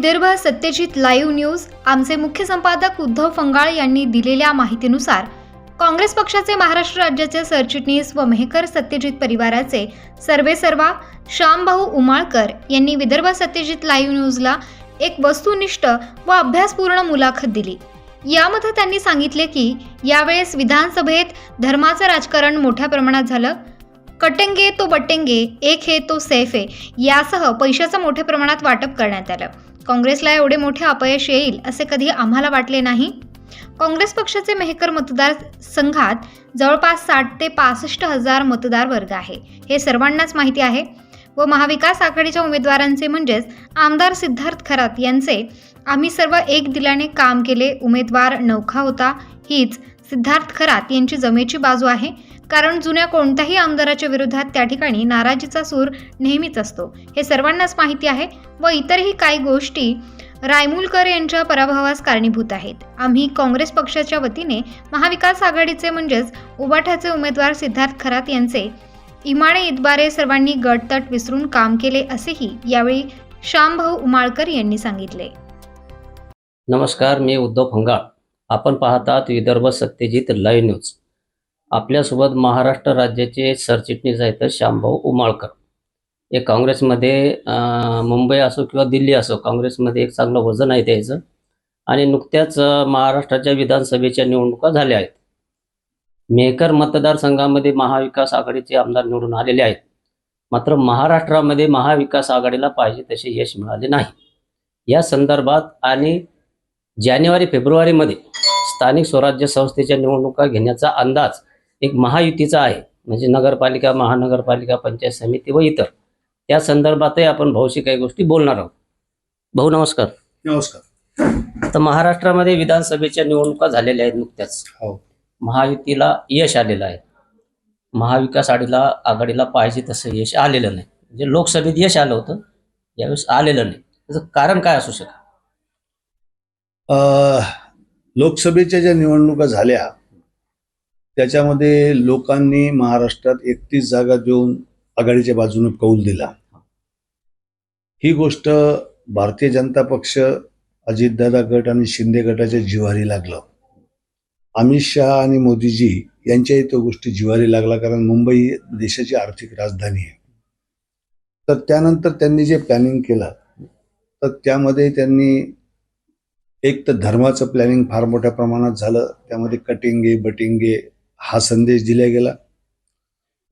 Vidarbha Satyajit live news आमचे मुख्य संपादक उद्धव फंगाळ यांनी दिलेल्या माहितीनुसार काँग्रेस पक्षाचे महाराष्ट्र राज्याचे सरचिटणीस व मेहकर सत्यजित परिवाराचे सर्वेसर्वा श्यामभाऊ उमाळकर यांनी विदर्भ सत्यजित लाईव्ह न्यूजला एक वस्तुनिष्ठ व अभ्यासपूर्ण मुलाखत दिली. यामध्ये त्यांनी सांगितले की यावेळेस विधानसभेत धर्माचं राजकारण मोठ्या प्रमाणात झालं कटेंगे तो बटेंगे एक हे तो सैफ आहे यासह पैशाचं मोठ्या प्रमाणात वाटप करण्यात आलं. काँग्रेसला एवढे मोठे अपयश येईल असे कधी आम्हाला वाटले नाही? काँग्रेस पक्षाचे मेहकर मतदार संघात जवळपास साठ ते पासष्ट हजार मतदार वर्ग आहे. हे सर्वांनाच माहिती आहे. व महाविकास आघाडीच्या उमेदवारांचे म्हणजेच आमदार सिद्धार्थ खरात यांचे आम्ही सर्व एक दिलाने काम केले उमेदवार नौखा होता. हीच सिद्धार्थ खरात यांची जमेची बाजू आहे. कारण जुन्या कोणत्याही आमदाराच्या विरोधात त्या ठिकाणी नाराजीचा सूर नेहमीच असतो. हे सर्वांनाच माहिती आहे व इतरही काही गोष्टी रायमुलकर यांच्या पराभवास कारणीभूत आहेत. आम्ही काँग्रेस पक्षाच्या वतीने महाविकास आघाडीचे म्हणजेच उबाठाचे उमेदवार सिद्धार्थ खरात यांचे इमाणे इतबारे सर्वांनी गटतट विसरून काम केले असेही यावेळी श्यामभाऊ उमाळकर यांनी सांगितले. नमस्कार मी उद्धव फंगाळ. आपण पाहतात विदर्भ सत्यजित लाईव्ह न्यूज. आपल्यासोबत महाराष्ट्र राज्याचे सरचिटणीस आहेत श्यामभाऊ उमाळकर. हे काँग्रेसमध्ये मुंबई असो किंवा दिल्ली असो काँग्रेसमध्ये एक चांगलं वजन आहे त्याचं. आणि नुकत्याच महाराष्ट्राच्या विधानसभेच्या निवडणुका झाल्या आहेत. मेहकर मतदारसंघामध्ये महाविकास आघाडीचे आमदार निवडून आलेले आहेत. मात्र महाराष्ट्रामध्ये महाविकास आघाडीला पाहिजे तसे यश मिळाले नाही. या संदर्भात आणि जानेवारी फेब्रुवारीमध्ये स्थानिक स्वराज्य संस्थेच्या निवडणुका घेण्याचा अंदाज एक महायुतीचा आहे म्हणजे नगरपालिका महानगरपालिका पंचायत समिती व इतर. त्या संदर्भातही आपण भाऊशी काही गोष्टी बोलणार आहोत. भाऊ नमस्कार. नमस्कार. आता महाराष्ट्रामध्ये विधानसभेच्या निवडणुका झालेल्या आहेत नुकत्याच. हो. महायुतीला यश आलेलं आहे. महाविकास आघाडीला आघाडीला पाहिजे तसं यश आलेलं नाही. म्हणजे लोकसभेत यश आलं होतं यावेळेस आलेलं नाही. त्याचं कारण काय असू शकतं? लोकसभेच्या ज्या निवडणुका झाल्या त्याच्यामध्ये लोकांनी महाराष्ट्रात एकतीस जागा देऊन आघाडीच्या बाजूने कौल दिला. ही गोष्ट भारतीय जनता पक्ष अजितदादा गट आणि शिंदे गटाच्या जिव्हारी लागलं. अमित शहा आणि मोदीजी यांच्याही तो गोष्टी जिवारी लागला कारण मुंबई देशाची आर्थिक राजधानी आहे. तर त्यानंतर त्यांनी जे प्लॅनिंग केलं तर त्यामध्ये त्यांनी एक तर धर्माचं प्लॅनिंग फार मोठ्या प्रमाणात झालं. त्यामध्ये कटिंगे बटिंगे हा संदेश दिला गेला.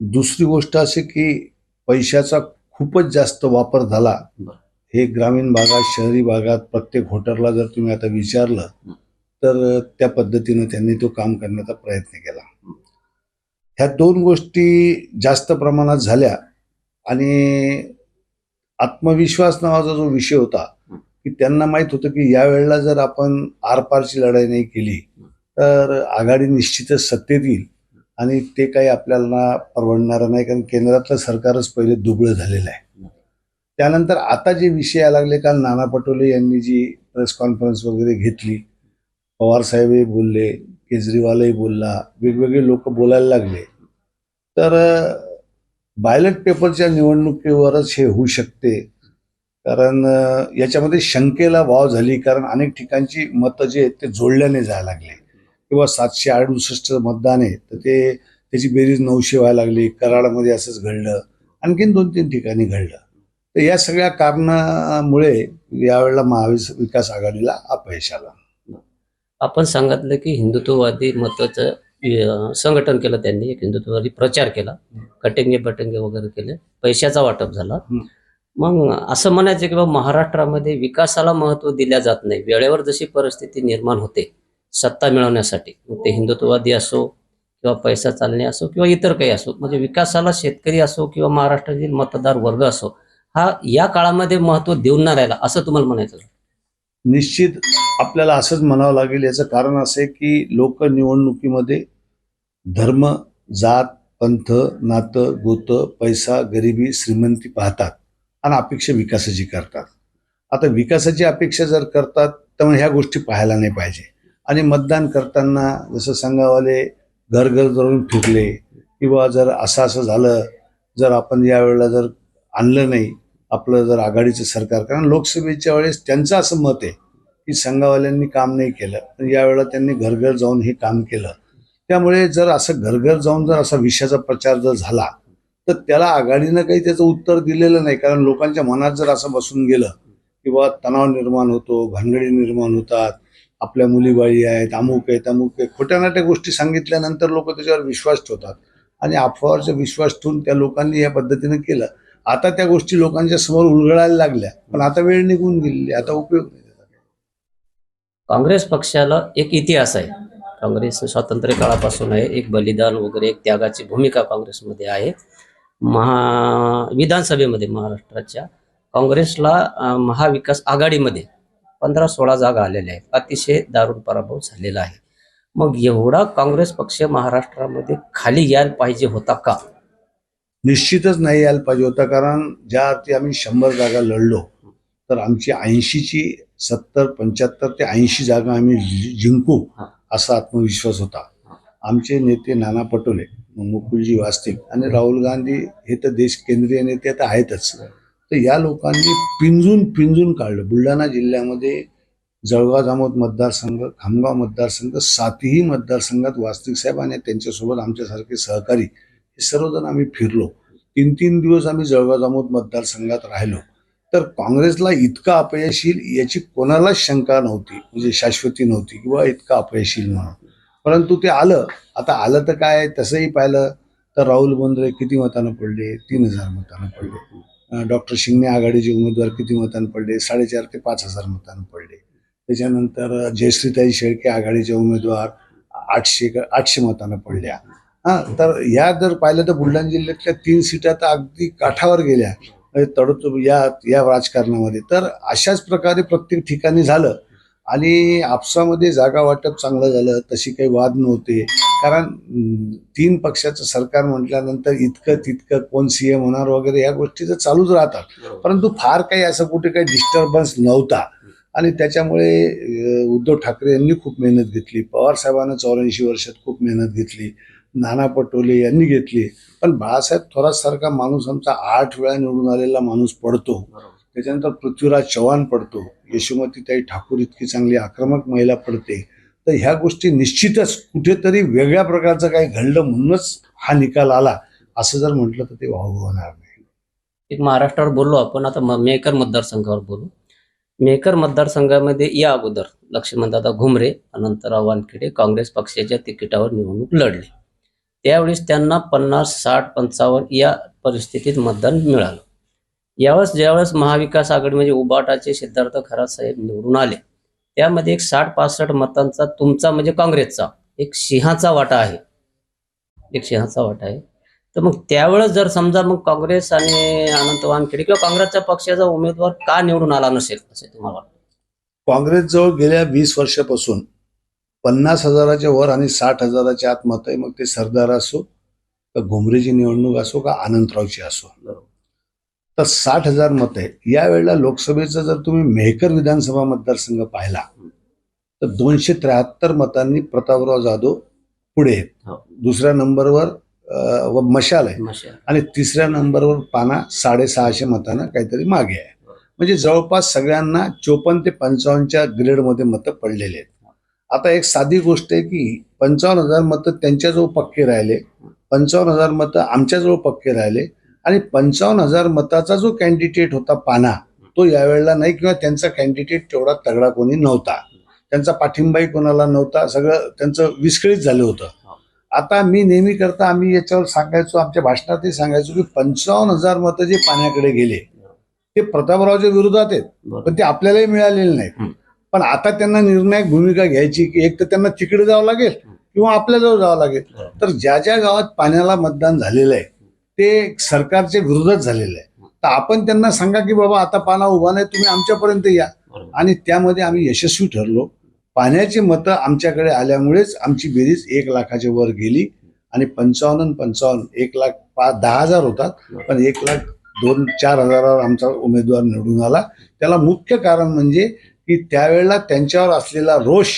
दुसरी गोष्ट अशी की पैशाचा खूपच जास्त वापर झाला. हे ग्रामीण भागात शहरी भागात प्रत्येक होटलला जर तुम्ही आता विचारलं. तर त्या पद्धतीनं त्यांनी तो काम करण्याचा प्रयत्न केला. ह्या दोन गोष्टी जास्त प्रमाणात झाल्या आणि आत्मविश्वास नावाचा जो विषय होता की त्यांना माहीत होतं की या वेळेला जर आपण आरपारची लढाई नाही केली तर आघाडी निश्चितच सत्तेत येईल आणि ते काही आपल्याला परवडणारं नाही कारण केंद्रातलं सरकारच पहिले दुबळं झालेलं आहे. त्यानंतर आता जे विषय यायला लागले काल नाना पटोले यांनी जी प्रेस कॉन्फरन्स वगैरे घेतली पवार साहेबही बोलले केजरीवालही बोलला वेगवेगळे लोक बोलायला लागले. तर बायलेट पेपरच्या निवडणुकीवरच हे होऊ शकते. कारण याच्यामध्ये शंकेला वाव झाली कारण अनेक ठिकाणची मतं जे आहेत ते जोडल्याने जायला लागले. किंवा सातशे अडुसष्ट मतदान आहे तर ते त्याची बेरीज नऊशे व्हायला लागली. कराडमध्ये असंच घडलं. आणखीन दोन तीन ठिकाणी घडलं. तर या सगळ्या कारणामुळे यावेळेला महाविस विकास आघाडीला अपयश आलं. आपण सांगितलं की हिंदुत्ववादी मताचं अं, संघटन केलं त्यांनी एक हिंदुत्ववादी प्रचार केला. कटेंगे बटेंगे वगैरे केले. पैशाचा वाटप झाला. मग असं म्हणायचं की बाबा महाराष्ट्रामध्ये विकासाला महत्त्व दिल्या जात नाही. वेळेवर जशी परिस्थिती निर्माण होते सत्ता मिळवण्यासाठी. मग ते हिंदुत्ववादी असो किंवा पैसा चालणे असो किंवा इतर काही असो म्हणजे विकासाला शेतकरी असो किंवा महाराष्ट्रातील मतदार वर्ग असो हा या काळामध्ये महत्त्व देऊन नाही राहिला असं तुम्हाला म्हणायचं? निश्चित आपल्याला असंच म्हणावं लागेल. याचं कारण असं आहे की लोक निवडणुकीमध्ये धर्म जात पंथ नातं गोतं पैसा गरिबी श्रीमंती पाहतात आणि अपेक्षा विकासाची करतात. आता विकासाची अपेक्षा जर करतात तर मग ह्या गोष्टी पाहायला नाही पाहिजे. आणि मतदान करताना जसं संघावाले घर घर जाऊन फिरले किंवा जर असं असं झालं जर आपण यावेळेला जर आणलं नाही आपलं जर आघाडीचं सरकार कारण लोकसभेच्या वेळेस त्यांचं असं मत आहे की संघावाल्यांनी काम नाही केलं पण यावेळेला त्यांनी घरघर जाऊन हे काम केलं. त्यामुळे जर असं घरघर जाऊन जर असा विषयाचा प्रचार जर झाला तर त्याला आघाडीनं काही त्याचं उत्तर दिलेलं नाही कारण लोकांच्या मनात जर असं बसून गेलं किंवा तणाव निर्माण होतो भानगडी निर्माण होतात आपल्या मुलीबाळी आहेत अमुक आहे तमुक आहे खोट्या नाट्या गोष्टी सांगितल्यानंतर लोक त्याच्यावर विश्वास ठेवतात. आणि अफवावरचा विश्वास ठेवून त्या लोकांनी या पद्धतीनं केलं. आता त्या गोष्टी लोकांच्या समोर उलगडायला लागल्या. पण आता वेळ निघून गेलेली आता उपयोग नाही काँग्रेस पक्षाला एक इतिहास आहे. काँग्रेस स्वातंत्र्य काळापासून आहे. एक बलिदान वगैरे एक त्यागाची भूमिका काँग्रेसमध्ये आहे. महा विधानसभेमध्ये महाराष्ट्राच्या काँग्रेसला महाविकास आघाडीमध्ये पंधरा सोळा जागा आलेल्या आहेत. अतिशय दारुण पराभव झालेला आहे. मग एवढा काँग्रेस पक्ष महाराष्ट्रामध्ये खाली यायला पाहिजे होता का? निश्चितच नाही यायला पाहिजे होता कारण ज्या अर्थी आम्ही शंभर जागा लढलो तर आमची ऐंशीची सत्तर पंच्याहत्तर ते ऐंशी जागा आम्ही जिंकू. असा आत्मविश्वास होता. आमचे नेते नाना पटोले मुकुलजी वास्तिक आणि राहुल गांधी हे तर देश केंद्रीय नेते तर आहेतच. तर या लोकांनी पिंजून पिंजून काढलं. बुलढाणा जिल्ह्यामध्ये जळगाव जामोद मतदारसंघ खामगाव मतदारसंघ सातही मतदारसंघात वास्तविक साहेब आणि त्यांच्यासोबत आमच्यासारखे सहकारी हे सर्वजण आम्ही फिरलो. तीन तीन दिवस आम्ही जळगाव जामोद मतदारसंघात राहिलो. तर काँग्रेसला इतका अपयश येईल याची कोणालाच शंका नव्हती म्हणजे शाश्वती नव्हती किंवा इतका अपयश येईल म्हणून. परंतु ते आलं. आता आलं तर काय? तसंही पाहिलं तर राहुल बोंद्रे किती मतानं पडले? तीन हजार मतानं पडले. डॉक्टर शिंगणे आघाडीचे उमेदवार किती मतान पडले? साडेचार ते पाच हजार मतान पडले. त्याच्यानंतर जयश्रीताई शेळके आघाडीचे उमेदवार आठशे आठशे मतानं पडल्या. हा तर या जर पाहिलं तर बुलढाणा जिल्ह्यातल्या तीन सीटा तर अगदी काठावर गेल्या. म्हणजे या या राजकारणामध्ये. तर अशाच प्रकारे प्रत्येक ठिकाणी झालं. आणि आपसामध्ये जागा वाटप चांगलं झालं तशी काही वाद नव्हते. कारण तीन पक्षाचं सरकार म्हटल्यानंतर इतकं तितकं कोण सी एम होणार वगैरे या गोष्टी तर चालूच राहतात. परंतु फार काही असं कुठे काही डिस्टर्बन्स नव्हता. आणि त्याच्यामुळे उद्धव ठाकरे यांनी खूप मेहनत घेतली. पवार साहेबांना चौऱ्याऐंशी वर्षात खूप मेहनत घेतली. नाना पटोले यांनी घेतली. पण बाळासाहेब थोरातसारखा माणूस आमचा आठ वेळा निवडून आलेला माणूस पडतो. त्याच्यानंतर पृथ्वीराज चव्हाण पडतो. यशोमतीताई ठाकूर इतकी चांगली आक्रमक महिला पडते. तर ह्या गोष्टी निश्चितच कुठेतरी वेगळ्या प्रकारचं काही घडलं म्हणूनच हा निकाल आला. असं जर म्हटलं तर ते वाहू होणार नाही. एक महाराष्ट्रावर बोललो आपण आता म- मेकर मतदारसंघावर बोलू. मेकर मतदारसंघामध्ये या अगोदर लक्ष्मणदादा घुमरे अनंतराव वानखेडे काँग्रेस पक्षाच्या तिकिटावर निवडणूक लढले. त्यावेळेस त्यांना पन्नास साठ पंचावन्न या परिस्थितीत मतदान मिळालं. यावेळेस ज्यावेळेस महाविकास आघाडी म्हणजे उबाटाचे सिद्धार्थ खरात साहेब निवडून आले त्यामध्ये एक साठ पासष्ट मतांचा तुमचा म्हणजे काँग्रेसचा एक सिंहाचा वाटा आहे. एक सिंहाचा वाटा आहे. तर मग त्यावेळेस जर समजा मग काँग्रेस आणि अनंत वानखेडे किंवा काँग्रेसच्या पक्षाचा उमेदवार का निवडून आला नसेल असे तुम्हाला वाटतं? काँग्रेसजवळ गेल्या वीस वर्षापासून पन्नास हजाराच्या वर आणि साठ हजाराच्या आत मत आहे. मग ते सरदार असो का घुमरेची निवडणूक असो का आनंदरावची असो. बरोबर. तर साठ हजार मत. आहे यावेळेला लोकसभेचा जर तुम्ही मेहकर विधानसभा मतदारसंघ पाहिला तर दोनशे त्र्याहत्तर मतांनी प्रतापराव जाधव पुढे आहेत. हो. दुसऱ्या नंबरवर मशाल आहे. आणि तिसऱ्या नंबरवर पाना साडेसहाशे मतानं काहीतरी मागे आहे. म्हणजे जवळपास सगळ्यांना चोपन्न ते पंचावन्नच्या ग्रेडमध्ये मतं पडलेले आहेत. आता एक साधी गोष्ट आहे की पंचावन्न हजार मतं त्यांच्याजवळ पक्के राहिले पंचावन्न हजार मतं आमच्याजवळ पक्के राहिले आणि पंचावन्न हजार मताचा जो कॅन्डिडेट होता पाना तो यावेळेला नाही किंवा त्यांचा कॅन्डिडेट तेवढा तगडा कोणी नव्हता त्यांचा पाठिंबाही कोणाला नव्हता सगळं त्यांचं विस्कळीत झालं होतं आता मी नेहमी करता आम्ही याच्यावर सांगायचो आमच्या भाषणातही सांगायचो की पंचावन्न हजार मतं जे पाण्याकडे गेले ते प्रतापरावच्या विरोधात आहेत. पण ते आपल्यालाही मिळालेले नाहीत. पण आता त्यांना निर्णायक भूमिका घ्यायची की एक तर त्यांना तिकडे जावं लागेल किंवा आपल्याजवळ जावं लागेल. तर ज्या ज्या गावात पाण्याला मतदान झालेलं आहे ते सरकारच्या विरोधात झालेलं आहे तर आपण त्यांना सांगा की बाबा आता पाना उभा नाही तुम्ही आमच्यापर्यंत या. आणि त्यामध्ये आम्ही यशस्वी ठरलो. पाण्याची मतं आमच्याकडे आल्यामुळेच आमची बेरीज एक लाखाच्या वर गेली. आणि पंचावन्न पंचावन्न एक लाख पाच दहा हजार होतात. पण एक लाख दोन चार हजारावर आमचा उमेदवार निवडून आला. त्याला मुख्य कारण म्हणजे की त्यावेळेला त्यांच्यावर असलेला रोष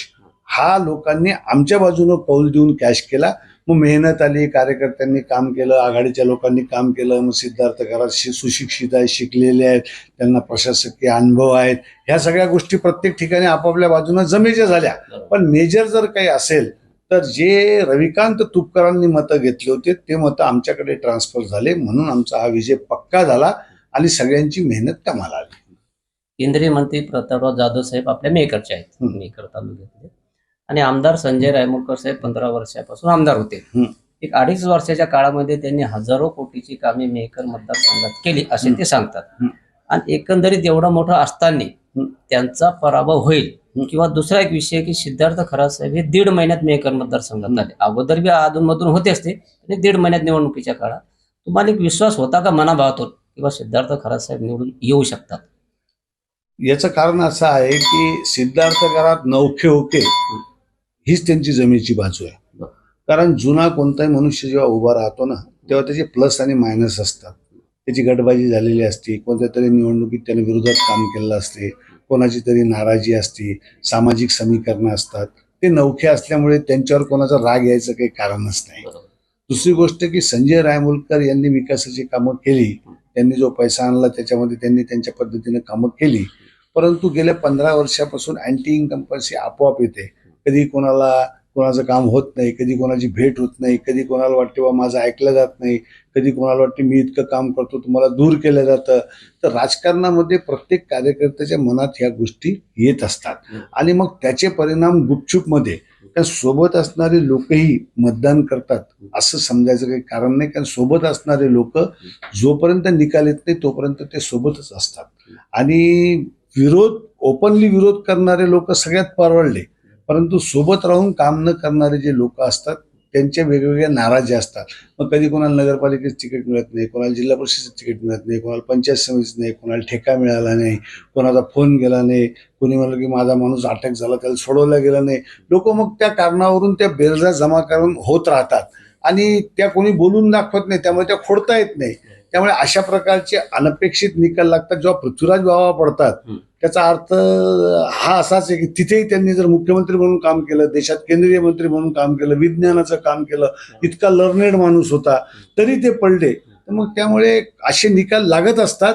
हा लोकांनी आमच्या बाजूनं कौल देऊन कॅश केला. मग मेहनत आली कार्यकर्त्यांनी काम केलं आघाडीच्या लोकांनी काम केलं मग सिद्धार्थ कराड शि सुशिक्षित आहेत शिकलेले आहेत त्यांना प्रशासकीय अनुभव आहेत. ह्या सगळ्या गोष्टी प्रत्येक ठिकाणी आपापल्या बाजूनं जमेच्या झाल्या. पण मेजर जर काही असेल तर जे रविकांत तुपकरांनी मतं घेतले होते ते मतं आमच्याकडे ट्रान्सफर झाले म्हणून आमचा हा विजय पक्का झाला आणि सगळ्यांची मेहनत कामाला आली. केंद्रीय मंत्री प्रतापराव जाधव साहेब आपल्या मेकरचे आहेत. मेकर तालुक्यातले. आणि आमदार संजय रायमुरकर साहेब पंधरा वर्षापासून आमदार होते. एक अडीच वर्षाच्या काळामध्ये त्यांनी हजारो कोटीची कामे मेकर मतदारसंघात केली असे. ते सांगतात. आणि एकंदरीत एवढं मोठं असताना. त्यांचा पराभव होईल. किंवा दुसरा एक विषय की सिद्धार्थ खरात साहेब हे दीड महिन्यात मेकर मतदारसंघात. आले अगोदर बी अधूनमधून होते असते आणि दीड महिन्यात निवडणुकीच्या काळात तुम्हाला एक विश्वास होता का मनाभावातून किंवा सिद्धार्थ खरात साहेब निवडून येऊ शकतात याचं कारण असं आहे की सिद्धार्थ करात नौखे होके हीच त्यांची जमेची बाजू आहे. कारण जुना कोणताही मनुष्य जेव्हा उभा राहतो ना तेव्हा त्याचे प्लस आणि मायनस असतात. त्याची गटबाजी झालेली असते कोणत्या तरी निवडणुकीत त्याने विरोधात काम केलेलं असते कोणाची तरी नाराजी असते सामाजिक समीकरणं असतात. ते नौखे असल्यामुळे त्यांच्यावर कोणाचा राग यायचं काही कारणच नाही. दुसरी गोष्ट की संजय रायमुलकर यांनी विकासाची कामं केली. त्यांनी जो पैसा आणला त्याच्यामध्ये त्यांनी त्यांच्या पद्धतीने कामं केली. परंतु गेल्या पंधरा वर्षापासून अँटी इन्कम्पन्सी आपोआप येते. कधी कोणाला कोणाचं काम होत नाही कधी कोणाची भेट होत नाही कधी कोणाला वाटते बा माझं ऐकलं जात नाही कधी कोणाला वाटते मी इतकं काम करतो तुम्हाला दूर केलं जातं. तर राजकारणामध्ये प्रत्येक कार्यकर्त्याच्या मनात ह्या गोष्टी येत असतात. आणि मग त्याचे परिणाम गुपचूपमध्ये कारण सोबत असणारे लोकही मतदान करतात असं समजायचं काही कारण नाही कारण सोबत असणारे लोक जोपर्यंत निकाल येत नाही तोपर्यंत ते सोबतच असतात. आणि विरोध ओपनली विरोध करणारे लोक सगळ्यात परवडले. परंतु सोबत राहून काम न करणारे जे लोक असतात त्यांच्या वेगवेगळ्या नाराजी असतात. मग कधी कोणाला नगरपालिकेचं तिकीट मिळत नाही कोणाला जिल्हा परिषदेचं तिकीट मिळत नाही कोणाला पंचायत समितीचं नाही कोणाला ठेका मिळाला नाही कोणाचा फोन गेला नाही कोणी म्हणलं की माझा माणूस अटक झाला त्याला सोडवला गेला नाही. लोक मग त्या कारणावरून त्या बेरजा जमा करून होत राहतात. आणि त्या कोणी बोलून दाखवत नाही त्यामुळे त्या खोडता येत नाही. त्यामुळे अशा प्रकारचे अनपेक्षित निकाल लागतात जेव्हा पृथ्वीराज व्हावा पडतात. त्याचा अर्थ हा असाच आहे की तिथेही त्यांनी जर मुख्यमंत्री म्हणून काम केलं देशात केंद्रीय मंत्री म्हणून काम केलं विज्ञानाचं काम केलं इतका लर्नेड माणूस होता तरी ते पडले. तर मग त्यामुळे असे निकाल लागत असतात.